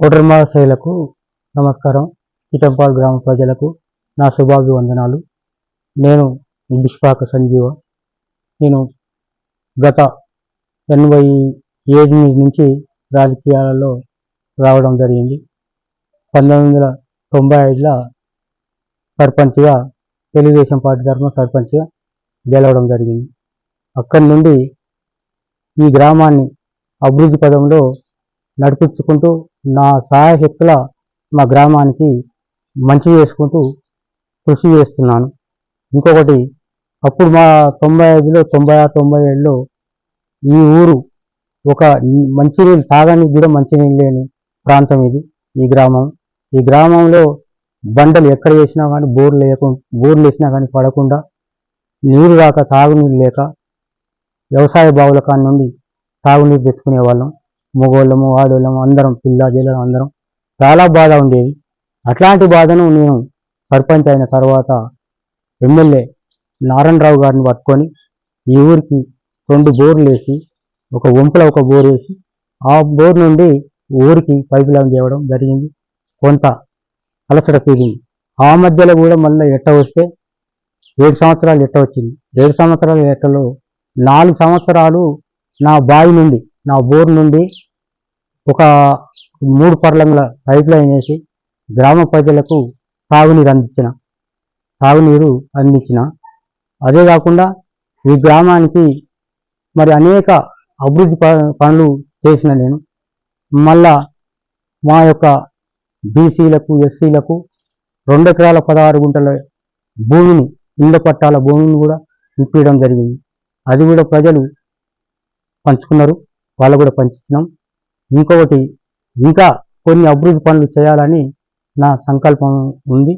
Voter మహాశయులకు నమస్కారం. చిటంపాల్ గ్రామ ప్రజలకు నా శుభాభివందనాలు. నేను బిష్పాక సంజీవ. నేను గత ఎనభై ఏడు నుంచి రాజకీయాలలో రావడం జరిగింది. పంతొమ్మిది వందల తొంభై ఐదులో సర్పంచ్గా తెలుగుదేశం పార్టీ తరఫున సర్పంచ్గా గెలవడం జరిగింది. అక్కడి నుండి ఈ గ్రామాన్ని అభివృద్ధి పదంలో నడిపించుకుంటూ నా సహాయశక్తుల మా గ్రామానికి మంచి చేసుకుంటూ కృషి చేస్తున్నాను. ఇంకొకటి అప్పుడు మా తొంభై ఐదులో తొంభై ఆరు తొంభై ఏడులో ఈ ఊరు ఒక మంచినీళ్ళు తాగడానికి కూడా మంచినీళ్ళు లేని ప్రాంతం ఇది ఈ గ్రామం. ఈ గ్రామంలో బండలు ఎక్కడ వేసినా కానీ బోర్లు లేకుండా బోర్లు వేసినా కానీ పడకుండా నీరు రాక తాగునీరు లేక వ్యవసాయ బావుల కాడ నుండి తాగునీరు తెచ్చుకునే వాళ్ళం మగవాళ్ళము ఆడవాళ్ళము అందరం పిల్ల జిల్లలు అందరం చాలా బాధ ఉండేది. అట్లాంటి బాధను నేను సర్పంచ్ అయిన తర్వాత ఎమ్మెల్యే నారాయణరావు గారిని పట్టుకొని ఈ ఊరికి రెండు బోర్లు వేసి ఒక వంపులో ఒక బోర్ వేసి ఆ బోర్ నుండి ఊరికి పైపు లైన్ చేయడం జరిగింది. కొంత అలసట తీరింది. ఆ మధ్యలో కూడా మళ్ళీ ఎట్ట వస్తే ఏడు సంవత్సరాలు ఎట్ట వచ్చింది? ఏడు సంవత్సరాల ఎట్టలో నాలుగు సంవత్సరాలు నా బావి నుండి నా బోర్ నుండి ఒక మూడు పర్లంగుల పైప్ లైన్ వేసి గ్రామ ప్రజలకు తాగునీరు అందించిన తాగునీరు అందించిన. అదే కాకుండా ఈ గ్రామానికి మరి అనేక అభివృద్ధి ప- పనులు చేసిన నేను. మళ్ళా మా యొక్క బీసీలకు ఎస్సీలకు రెండు ఎకరాల పదహారు గుంటల భూమిని ఇళ్ళ పట్టాల భూమిని కూడా ఇప్పించడం జరిగింది. అది కూడా ప్రజలు పంచుకున్నారు వాళ్ళు కూడా పంచుతున్నాం ఇంకొకటి ఇంకా కొన్ని అభివృద్ధి పనులు చేయాలని నా సంకల్పం ఉంది.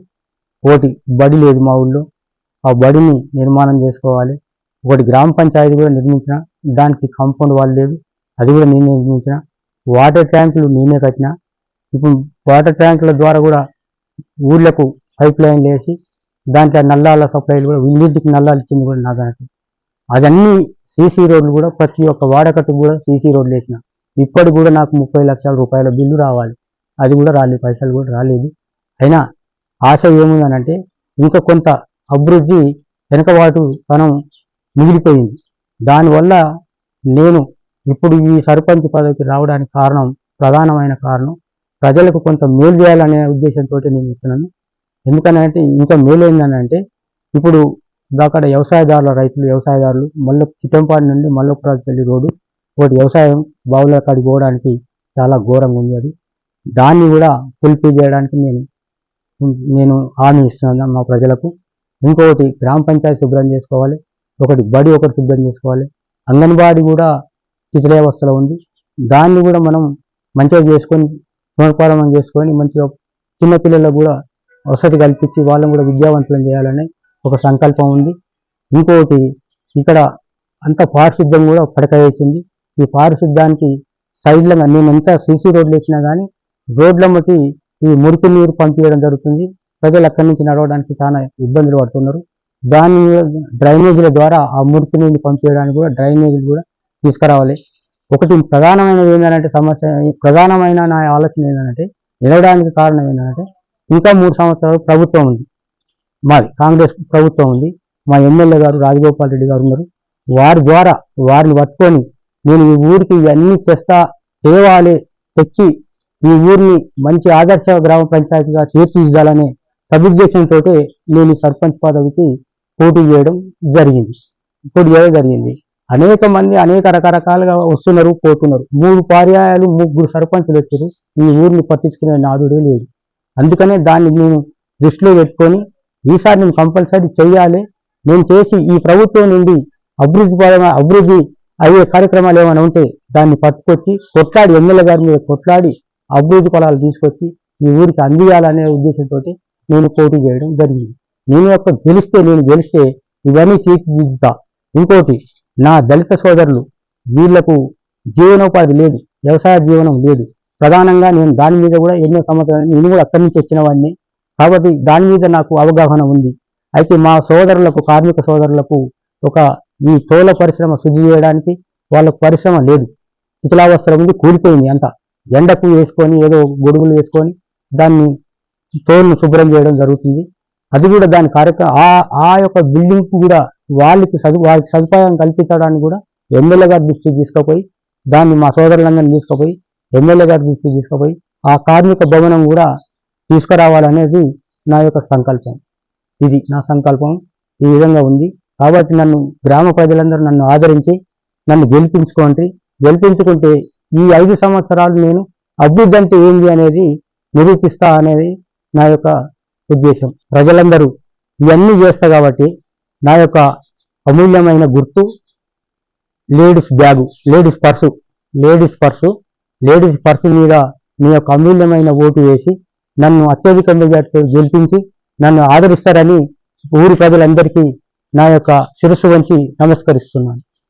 ఒకటి బడి లేదు మా ఊళ్ళో. ఆ బడిని నిర్మాణం చేసుకోవాలి. ఒకటి గ్రామ పంచాయతీ కూడా నిర్మించిన దానికి కాంపౌండ్ వాళ్ళు లేదు అది కూడా నేనే నిర్మించిన. వాటర్ ట్యాంకులు నేనే కట్టిన. ఇప్పుడు వాటర్ ట్యాంకుల ద్వారా కూడా ఊర్లకు పైప్ లైన్లు వేసి దాంట్లో నల్లాల సప్లైలు కూడా ఇంటింటికి నల్లాలు ఇచ్చింది కూడా నా దానికి. అదన్నీ సీసీ రోడ్లు కూడా ప్రతి ఒక్క వాడకట్టు కూడా సీసీ రోడ్లు వేసిన. ఇప్పటికి కూడా నాకు ముప్పై లక్షల రూపాయల బిల్లు రావాలి. అది కూడా రాలేదు పైసలు కూడా రాలేదు. అయినా ఆశ ఏముందనంటే ఇంకా కొంత అభివృద్ధి వెనకబాటు తనం మిగిలిపోయింది. దానివల్ల నేను ఇప్పుడు ఈ సర్పంచ్ పదవికి రావడానికి కారణం ప్రధానమైన కారణం ప్రజలకు కొంత మేలు చేయాలనే ఉద్దేశంతో నేను ఇస్తున్నాను. ఎందుకనంటే ఇంకా మేలు ఏంటనంటే ఇప్పుడు అక్కడ వ్యవసాయదారుల రైతులు వ్యవసాయదారులు మళ్ళీ చిట్టంపాడు నుండి మల్లపురాజుపల్లి రోడ్డు ఒకటి వ్యవసాయం బావుల కాడికి పోవడానికి చాలా ఘోరంగా ఉంది అది. దాన్ని కూడా ఫుల్ఫిల్ చేయడానికి నేను నేను హామీ ఇస్తున్నాను మా ప్రజలకు. ఇంకొకటి గ్రామ పంచాయతీ శుభ్రం చేసుకోవాలి. ఒకటి బడి ఒకటి శుభ్రం చేసుకోవాలి. అంగన్వాడీ కూడా శిథిలావస్థలో ఉంది. దాన్ని కూడా మనం మంచిగా చేసుకొని పునర్పాలనం చేసుకొని మంచిగా చిన్నపిల్లలకు కూడా వసతి కల్పించి వాళ్ళని కూడా విద్యావంతులను చేయాలని ఒక సంకల్పం ఉంది. ఇంకొకటి ఇక్కడ అంత పారిశుద్ధ్యం కూడా పడక వేసింది ఈ పారిశుద్ధానికి సైడ్లను నేను ఎంత సీసీ రోడ్లు ఇచ్చినా కానీ రోడ్ల మట్టి ఈ మురికి నీరు పంపించడం జరుగుతుంది. ప్రజలు అక్కడి నుంచి నడవడానికి చాలా ఇబ్బందులు పడుతున్నారు. దాని డ్రైనేజీల ద్వారా ఆ మురికి నీళ్ళు పంపించడానికి కూడా డ్రైనేజీలు కూడా తీసుకురావాలి. ఒకటి ప్రధానమైనది ఏంటంటే సమస్య ప్రధానమైన నా ఆలోచన ఏంటంటే నిలవడానికి కారణం ఏంటంటే ఇంకా మూడు సంవత్సరాలు ప్రభుత్వం ఉంది. మాది కాంగ్రెస్ ప్రభుత్వం ఉంది. మా ఎమ్మెల్యే గారు రాజగోపాల్ రెడ్డి గారు ఉన్నారు. వారి ద్వారా వారిని పట్టుకొని నేను ఈ ఊరికి ఇవన్నీ తెస్తా తేవాలి తెచ్చి ఈ ఊరిని మంచి ఆదర్శ గ్రామ పంచాయతీగా తీర్చిదిద్దాలనే సదుద్దేశంతో నేను సర్పంచ్ పదవికి పోటీ చేయడం జరిగింది. పోటీ చేయడం జరిగింది. అనేక మంది అనేక రకరకాలుగా వస్తున్నారు పోతున్నారు. మూడు పర్యాయాలు ముగ్గురు సర్పంచులు వచ్చారు. ఈ ఊరిని పట్టించుకునే నాదుడే లేడు. అందుకనే దాన్ని నేను దృష్టిలో పెట్టుకొని ఈసారి నేను కంపల్సరీ చేయాలి నేను చేసి ఈ ప్రభుత్వం నుండి అభివృద్ధి పరమైన అభివృద్ధి అయ్యే కార్యక్రమాలు ఏమైనా ఉంటే దాన్ని పట్టుకొచ్చి కొట్లాడి ఎమ్మెల్యే గారి మీద కొట్లాడి అభివృద్ధి పొలాలు తీసుకొచ్చి ఈ ఊరికి అందియాలనే ఉద్దేశంతో నేను పోటీ చేయడం జరిగింది. నేను యొక్క గెలిస్తే నేను గెలిస్తే ఇవన్నీ తీర్చిదిద్దుతా. ఇంకోటి నా దళిత సోదరులు వీళ్ళకు జీవనోపాధి లేదు వ్యవసాయ జీవనం లేదు. ప్రధానంగా నేను దాని మీద కూడా ఎన్నో సంవత్సరాలు నేను కూడా అక్కడి నుంచి వచ్చిన వాడిని. కాబట్టి దాని మీద నాకు అవగాహన ఉంది. అయితే మా సోదరులకు కార్మిక సోదరులకు ఒక ఈ తోల పరిశ్రమ శుద్ధి చేయడానికి వాళ్ళకు పరిశ్రమ లేదు. శిథిలావస్థలో ఉంది కూలిపోయింది అంతా. ఎండకు వేసుకొని ఏదో గొడుగులు వేసుకొని దాన్ని తోలును శుభ్రం చేయడం జరుగుతుంది. అది కూడా దాని కార్యక్రమం ఆ ఆ యొక్క బిల్డింగ్ కూడా వాళ్ళకి సదు వారికి సదుపాయం కల్పించడానికి కూడా ఎమ్మెల్యే గారి దృష్టికి తీసుకుపోయి దాన్ని మా సోదరులందరినీ తీసుకుపోయి ఎమ్మెల్యే గారి దృష్టికి తీసుకుపోయి ఆ కార్మిక భవనం కూడా తీసుకురావాలనేది నా యొక్క సంకల్పం. ఇది నా సంకల్పం. ఈ విధంగా ఉంది. కాబట్టి నన్ను గ్రామ ప్రజలందరూ నన్ను ఆదరించి నన్ను గెలిపించుకోండి. గెలిపించుకుంటే ఈ ఐదు సంవత్సరాలు నేను అభివృద్ధి అంటే ఏంది అనేది నిరూపిస్తా అనేది నా యొక్క ఉద్దేశం. ప్రజలందరూ ఇవన్నీ చేస్తా కాబట్టి నా యొక్క అమూల్యమైన గుర్తు ladies bag ladies purse ladies purse ladies purse మీద మీ యొక్క అమూల్యమైన ఓటు వేసి నన్ను అత్యధిక మెజార్టీతో గెలిపించి నన్ను ఆదరిస్తారని ఊరి ప్రజలందరికీ నా యొక్క శిరస్సు వంచి నమస్కరిస్తున్నాను.